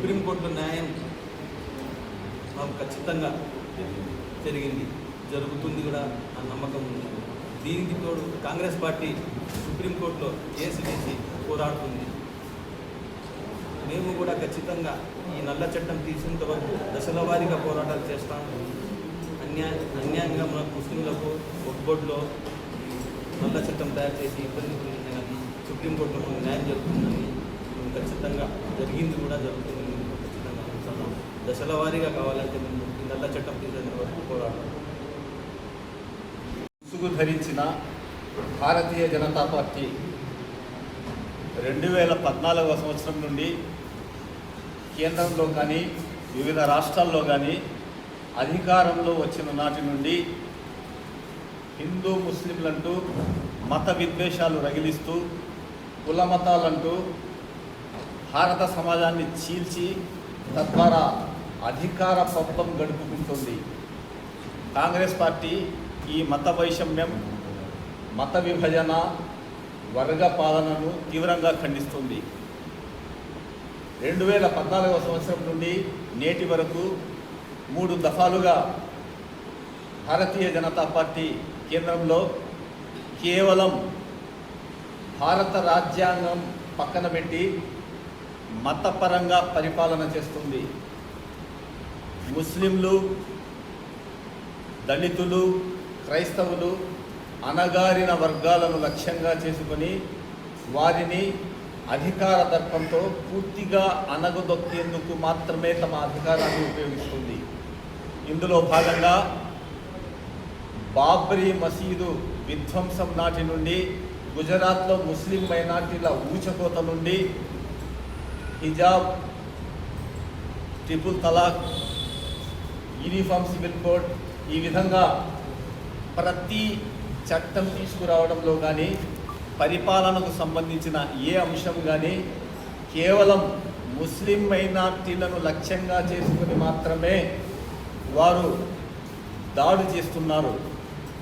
Supreme court న్యాయం మాకు ఖచ్చితంగా జరిగింది. జరుగుతుంది కూడా ఆ నమ్మకం ఉంది. దీనికి తోడు కాంగ్రెస్ పార్టీ సుప్రీంకోర్టులో కేసు వేసి పోరాడుతుంది. మేము కూడా ఖచ్చితంగా ఈ నల్ల చట్టం తీసినంత వరకు దశల వారీగా పోరాటాలు చేస్తాం అన్యా అన్యాయంగా మన ముస్లింలకు ఒక్బొడ్లో నల్ల చట్టం తయారు చేసి ఇబ్బంది సుప్రీంకోర్టులో న్యాయం జరుగుతుందని ఖచ్చితంగా జరిగింది కూడా జరుగుతుంది. మేము ఖచ్చితంగా అనుకుంటున్నాం దశల వారీగా కావాలంటే మేము నల్ల చట్టం తీసేంత వరకు పోరాడతాం. ముసుగు ధరించిన భారతీయ జనతా పార్టీ రెండు వేల పద్నాలుగవ సంవత్సరం నుండి కేంద్రంలో కానీ వివిధ రాష్ట్రాల్లో కానీ అధికారంలో వచ్చిన నాటి నుండి హిందూ ముస్లింలంటూ మత విద్వేషాలు రగిలిస్తూ కుల మతాలంటూ భారత సమాజాన్ని చీల్చి తద్వారా అధికార పబ్బం గడుపుకుంటుంది. కాంగ్రెస్ పార్టీ ఈ మత వైషమ్యం మత విభజన వర్గ పాలనను తీవ్రంగా ఖండిస్తుంది. రెండు వేల పద్నాలుగవ సంవత్సరం నుండి నేటి వరకు మూడు దఫాలుగా భారతీయ జనతా పార్టీ కేంద్రంలో కేవలం భారత రాజ్యాంగం పక్కన పెట్టి మతపరంగా పరిపాలన చేస్తుంది. ముస్లింలు దళితులు క్రైస్తవులు అణగారిన వర్గాలను లక్ష్యంగా చేసుకొని వారిని అధికార దర్పంతో పూర్తిగా అనగదొక్కేందుకు మాత్రమే తమ అధికారాన్ని ఉపయోగిస్తుంది. ఇందులో భాగంగా బాబ్రీ మసీదు విధ్వంసం నాటి నుండి గుజరాత్లో ముస్లిం మైనార్టీల ఊచకోత నుండి హిజాబ్ triple talaq uniform civil code ఈ విధంగా ప్రతి చట్టం తీసుకురావడంలో కానీ పరిపాలనకు సంబంధించిన ఏ అంశం కానీ కేవలం ముస్లిం మైనార్టీలను లక్ష్యంగా చేసుకుని మాత్రమే వారు దాడి చేస్తున్నారు.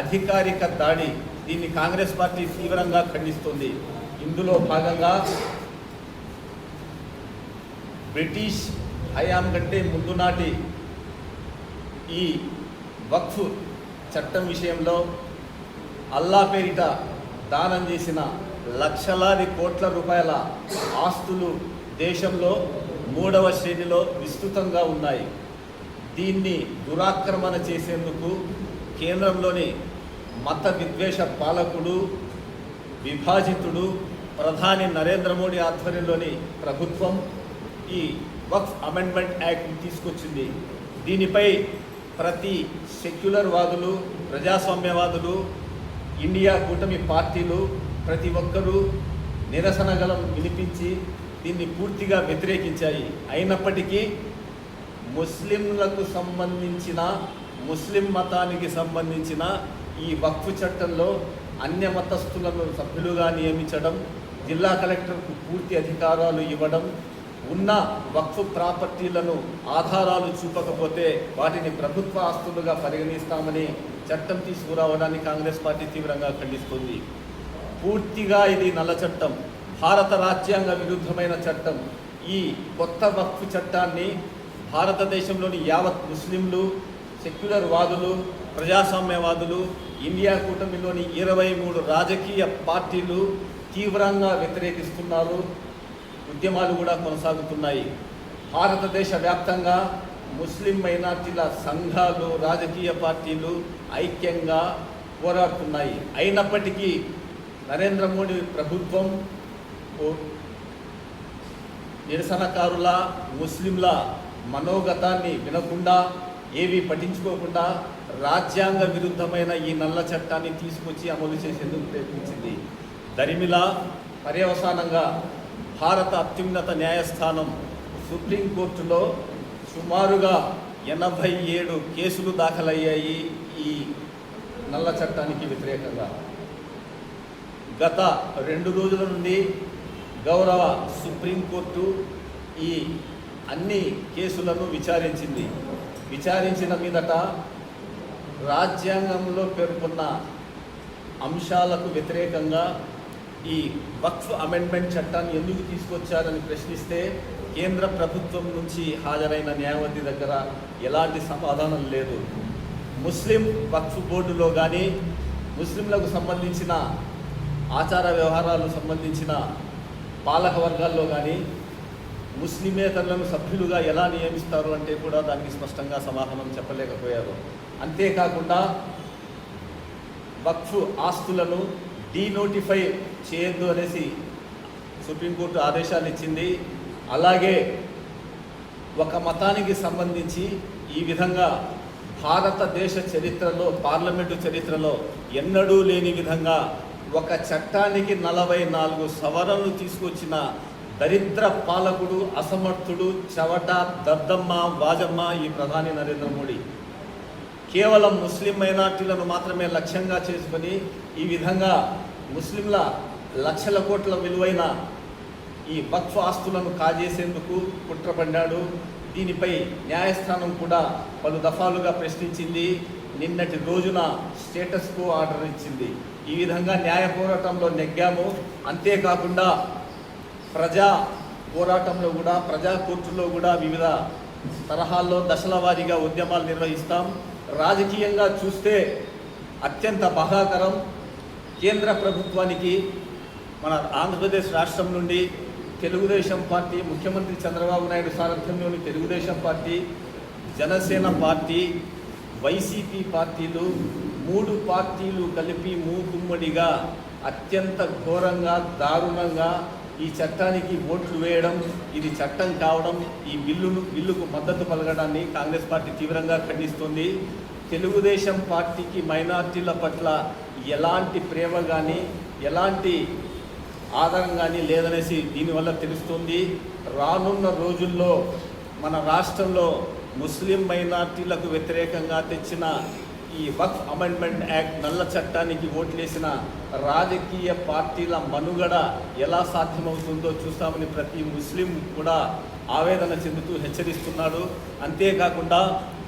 అధికారిక దాడి దీన్ని కాంగ్రెస్ పార్టీ తీవ్రంగా ఖండిస్తుంది. ఇందులో భాగంగా బ్రిటిష్ హయాం కంటే ముందు నాటి ఈ వక్ఫ్ చట్టం విషయంలో అల్లా పేరిట దానం చేసిన లక్షలాది కోట్ల రూపాయల ఆస్తులు దేశంలో మూడవ శ్రేణిలో విస్తృతంగా ఉన్నాయి. దీన్ని దురాక్రమణ చేసేందుకు కేంద్రంలోని మత విద్వేష పాలకుడు విభాజితుడు ప్రధాని నరేంద్ర మోడీ ఆధ్వర్యంలోని ప్రభుత్వం ఈ వక్ఫ్ అమెండ్మెంట్ యాక్ట్ తీసుకొచ్చింది. దీనిపై ప్రతి సెక్యులర్ వాదులు ప్రజాస్వామ్యవాదులు ఇండియా కూటమి పార్టీలు ప్రతి ఒక్కరూ నిరసన గలం వినిపించి దీన్ని పూర్తిగా వ్యతిరేకించాయి. అయినప్పటికీ ముస్లింలకు సంబంధించిన ముస్లిం మతానికి సంబంధించిన ఈ వక్ఫ్ చట్టంలో అన్య మతస్థులను సభ్యులుగా నియమించడం జిల్లా కలెక్టర్కు పూర్తి అధికారాలు ఇవ్వడం ఉన్న వక్ఫ్ ప్రాపర్టీలను ఆధారాలు చూపకపోతే వాటిని ప్రభుత్వ ఆస్తులుగా పరిగణిస్తామని చట్టం తీసుకురావడాన్ని కాంగ్రెస్ పార్టీ తీవ్రంగా ఖండిస్తుంది. పూర్తిగా ఇది నల్ల చట్టం. భారత రాజ్యాంగ విరుద్ధమైన చట్టం. ఈ కొత్త వక్ఫ్ చట్టాన్ని భారతదేశంలోని యావత్ ముస్లింలు సెక్యులర్ వాదులు ప్రజాస్వామ్యవాదులు ఇండియా కూటమిలోని ఇరవై మూడు రాజకీయ పార్టీలు తీవ్రంగా వ్యతిరేకిస్తున్నారు. ఉద్యమాలు కూడా కొనసాగుతున్నాయి. భారతదేశ వ్యాప్తంగా ముస్లిం మైనార్టీల సంఘాలు రాజకీయ పార్టీలు ఐక్యంగా పోరాడుతున్నాయి. అయినప్పటికీ నరేంద్ర మోడీ ప్రభుత్వం నిరసనకారుల ముస్లింల మనోగతాన్ని వినకుండా ఏవి పట్టించుకోకుండా రాజ్యాంగ విరుద్ధమైన ఈ నల్ల చట్టాన్ని తీసుకొచ్చి అమలు చేసేందుకు ప్రయత్నించింది. దరిమిలా పర్యవసానంగా భారత అత్యున్నత న్యాయస్థానం సుప్రీంకోర్టులో సుమారుగా ఎనభై ఏడు కేసులు దాఖలయ్యాయి ఈ నల్ల చట్టానికి వ్యతిరేకంగా. గత రెండు రోజుల నుండి గౌరవ సుప్రీంకోర్టు ఈ అన్ని కేసులను విచారించింది. విచారించిన మీదట రాజ్యాంగంలో పేర్కొన్న అంశాలకు వ్యతిరేకంగా ఈ వక్ఫ్ అమెండ్మెంట్ చట్టాన్ని ఎందుకు తీసుకొచ్చారని ప్రశ్నిస్తే కేంద్ర ప్రభుత్వం నుంచి హాజరైన న్యాయవాది దగ్గర ఎలాంటి సమాధానం లేదు. ముస్లిం వక్ఫ్ బోర్డులో కానీ ముస్లింలకు సంబంధించిన ఆచార వ్యవహారాలకు సంబంధించిన పాలక వర్గాల్లో కానీ ముస్లిమేతరులను సభ్యులుగా ఎలా నియమిస్తారు అంటే కూడా దానికి స్పష్టంగా సమాధానం చెప్పలేకపోయారు. అంతేకాకుండా వక్ఫ్ ఆస్తులను డీనోటిఫై చేయొద్దు అనేసి సుప్రీంకోర్టు ఆదేశాలు ఇచ్చింది. అలాగే ఒక మతానికి సంబంధించి ఈ విధంగా భారతదేశ చరిత్రలో పార్లమెంటు చరిత్రలో ఎన్నడూ లేని విధంగా ఒక చట్టానికి నలభై నాలుగు సవరణలు తీసుకొచ్చిన దరిద్ర పాలకుడు అసమర్థుడు చవట దద్దమ్మ వాజమ్మ ఈ ప్రధాని నరేంద్ర మోడీ. కేవలం ముస్లిం మైనార్టీలను మాత్రమే లక్ష్యంగా చేసుకొని ఈ విధంగా ముస్లింల లక్షల కోట్ల విలువైన ఈ వక్ఫ్ ఆస్తులను కాజేసేందుకు కుట్రపడ్డాడు. దీనిపై న్యాయస్థానం కూడా పలు దఫాలుగా ప్రశ్నించింది. నిన్నటి రోజున స్టేటస్కు ఆర్డర్ ఇచ్చింది. ఈ విధంగా న్యాయ పోరాటంలో నెగ్గాము. అంతేకాకుండా ప్రజా పోరాటంలో కూడా ప్రజా కోర్టులో కూడా వివిధ తరహాల్లో దశల వారీగా ఉద్యమాలు నిర్వహిస్తాం. రాజకీయంగా చూస్తే అత్యంత బాధాకరం. కేంద్ర ప్రభుత్వానికి మన ఆంధ్రప్రదేశ్ రాష్ట్రం నుండి తెలుగుదేశం పార్టీ ముఖ్యమంత్రి Chandrababu Naidu సారథ్యంలోని Telugu Desam party Janasena party YCP పార్టీలు మూడు పార్టీలు కలిపి మూకుమ్మడిగా అత్యంత ఘోరంగా దారుణంగా ఈ చట్టానికి ఓట్లు వేయడం ఇది చట్టం కావడం ఈ బిల్లును బిల్లుకు మద్దతు పలకడాన్ని కాంగ్రెస్ పార్టీ తీవ్రంగా ఖండిస్తుంది. తెలుగుదేశం పార్టీకి మైనార్టీల పట్ల ఎలాంటి ప్రేమ కానీ ఎలాంటి ఆధారం కానీ లేదనేసి దీనివల్ల తెలుస్తుంది. రానున్న రోజుల్లో మన రాష్ట్రంలో ముస్లిం మైనార్టీలకు వ్యతిరేకంగా తెచ్చిన ఈ వక్ఫ్ అమెండ్మెంట్ యాక్ట్ నల్ల చట్టానికి ఓట్లేసిన రాజకీయ పార్టీల మనుగడ ఎలా సాధ్యమవుతుందో చూస్తామని ప్రతి ముస్లిం కూడా ఆవేదన చెందుతూ హెచ్చరిస్తున్నాడు. అంతేకాకుండా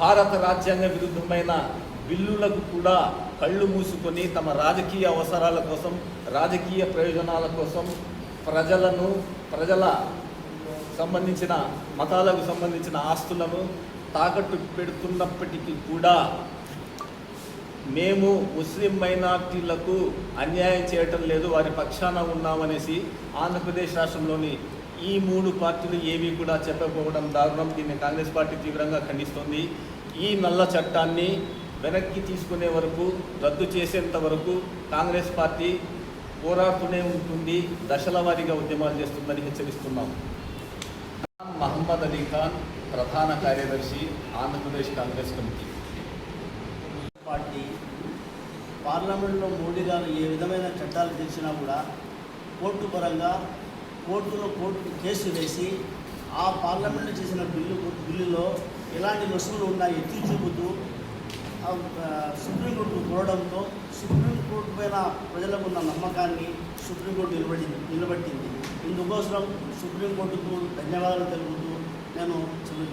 భారత రాజ్యాంగ విరుద్ధమైన బిల్లులకు కూడా కళ్ళు మూసుకొని తమ రాజకీయ అవసరాల కోసం రాజకీయ ప్రయోజనాల కోసం ప్రజలను ప్రజల సంబంధించిన మతాలకు సంబంధించిన ఆస్తులను తాకట్టు పెడుతున్నప్పటికీ కూడా మేము ముస్లిం మైనార్టీలకు అన్యాయం చేయటం లేదు వారి పక్షాన ఉన్నామనేసి ఆంధ్రప్రదేశ్ రాష్ట్రంలోని ఈ మూడు పార్టీలు ఏవి కూడా చెప్పకపోవడం దారుణం. దీన్ని కాంగ్రెస్ పార్టీ తీవ్రంగా ఖండిస్తోంది. ఈ నల్ల చట్టాన్ని వెనక్కి తీసుకునే వరకు రద్దు చేసేంత వరకు కాంగ్రెస్ పార్టీ పోరాడుతూనే ఉంటుంది దశల వారీగా ఉద్యమాలు చేస్తుందని హెచ్చరిస్తున్నాం. మహమ్మద్ అలీ ఖాన్ ప్రధాన కార్యదర్శి ఆంధ్రప్రదేశ్ కాంగ్రెస్ కమిటీ. పార్టీ పార్లమెంట్లో మోడీ గారు ఏ విధమైన చట్టాలు తెచ్చినా కూడా కోర్టు పరంగా కోర్టులో కోర్టు కేసు వేసి ఆ పార్లమెంట్లో చేసిన బిల్లు బిల్లులో ఎలాంటి నొసుగులు ఉన్నాయి ఎత్తి చూపుతూ సుప్రీంకోర్టు కోరడంతో సుప్రీంకోర్టు పైన ప్రజలకు ఉన్న నమ్మకాన్ని సుప్రీంకోర్టు నిలబడింది నిలబెట్టింది. ఇందుకోసం సుప్రీంకోర్టుకు ధన్యవాదాలు తెలుపుతూ నేను సెలవు